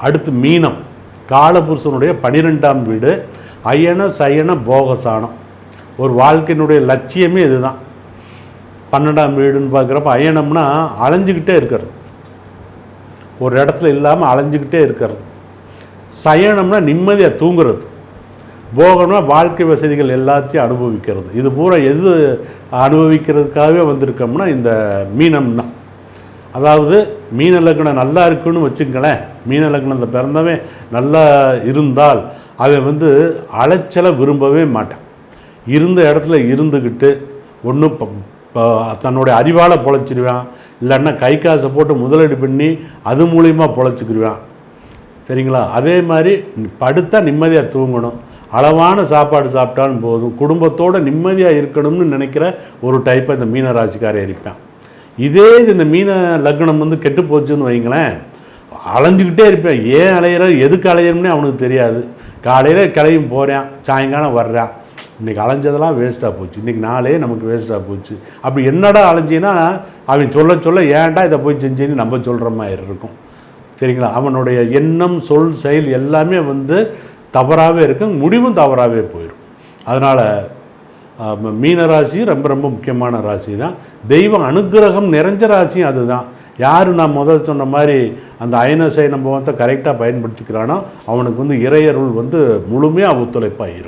அடுத்து மீனம். காலபுருஷனுடைய பனிரெண்டாம் வீடு. அயன சயன போகசானம். ஒரு வாழ்க்கையினுடைய லட்சியமே இதுதான். பன்னெண்டாம் வீடுன்னு பார்க்குறப்ப அயனம்னா அலைஞ்சிக்கிட்டே இருக்கிறது. ஒரு இடத்துல இல்லாமல் அலைஞ்சிக்கிட்டே இருக்கிறது. சயனம்னா நிம்மதியாக தூங்குறது. போகம்னா வாழ்க்கை வசதிகள் எல்லாத்தையும் அனுபவிக்கிறது. இது பூரா எது அனுபவிக்கிறதுக்காகவே வந்திருக்கோம்னா இந்த மீனம் தான் அதாவது மீன லக்னம் நல்லா இருக்குன்னு வச்சுங்களேன் மீன லக்னத்தில் பிறந்தவன் நல்லா இருந்தால் அவன் வந்து அலைச்சலை விரும்பவே மாட்டான். இருந்த இடத்துல இருந்துக்கிட்டு ஒன்றும் தன்னுடைய அறிவால் பொழைச்சிருவான். இல்லைன்னா கை காசை போட்டு முதலீடு பண்ணி அது மூலிமா பொழைச்சிக்கிடுவான் சரிங்களா? அதே மாதிரி படுத்தா நிம்மதியாக தூங்கணும். அளவான சாப்பாடு சாப்பிட்டாலும் போதும். குடும்பத்தோடு நிம்மதியாக இருக்கணும்னு நினைக்கிற ஒரு டைப்பை இந்த மீன ராசிக்காரன் இருப்பான். இதே இது இந்த மீன லக்னம் வந்து கெட்டு போச்சுன்னு வைங்களேன். அலைஞ்சிக்கிட்டே இருப்பேன். ஏன் அலையிற? எதுக்கு அலையணும்னே அவனுக்கு தெரியாது. காலையில் கிளையும் போகிறேன் சாயங்காலம் வர்றான். இன்றைக்கி அலைஞ்சதெல்லாம் வேஸ்ட்டாக போச்சு. இன்றைக்கி நாளே நமக்கு வேஸ்ட்டாக போச்சு. அப்படி என்னடா அலைஞ்சின்னா அவன் சொல்ல சொல்ல ஏன்டா இதை போய் செஞ்சேன்னு நம்ம சொல்கிற மாதிரி இருக்கும். சரிங்களா? அவனுடைய எண்ணம் சொல் செயல் எல்லாமே வந்து தவறாகவே இருக்கும். முடிவும் தவறாகவே போயிடும் அதனால் மீன ராசியும் ரொம்ப ரொம்ப முக்கியமான ராசி தான் தெய்வ அனுக்கிரகம் நிறைஞ்ச ராசியும் அதுதான். யார் நான் முதல் சொன்ன மாதிரி அந்த அயனசை நம்ம வந்து கரெக்டாக பயன்படுத்திக்கிறானோ அவனுக்கு வந்து இறையருள் வந்து முழுமையாக ஒத்துழைப்பாக இருக்கும்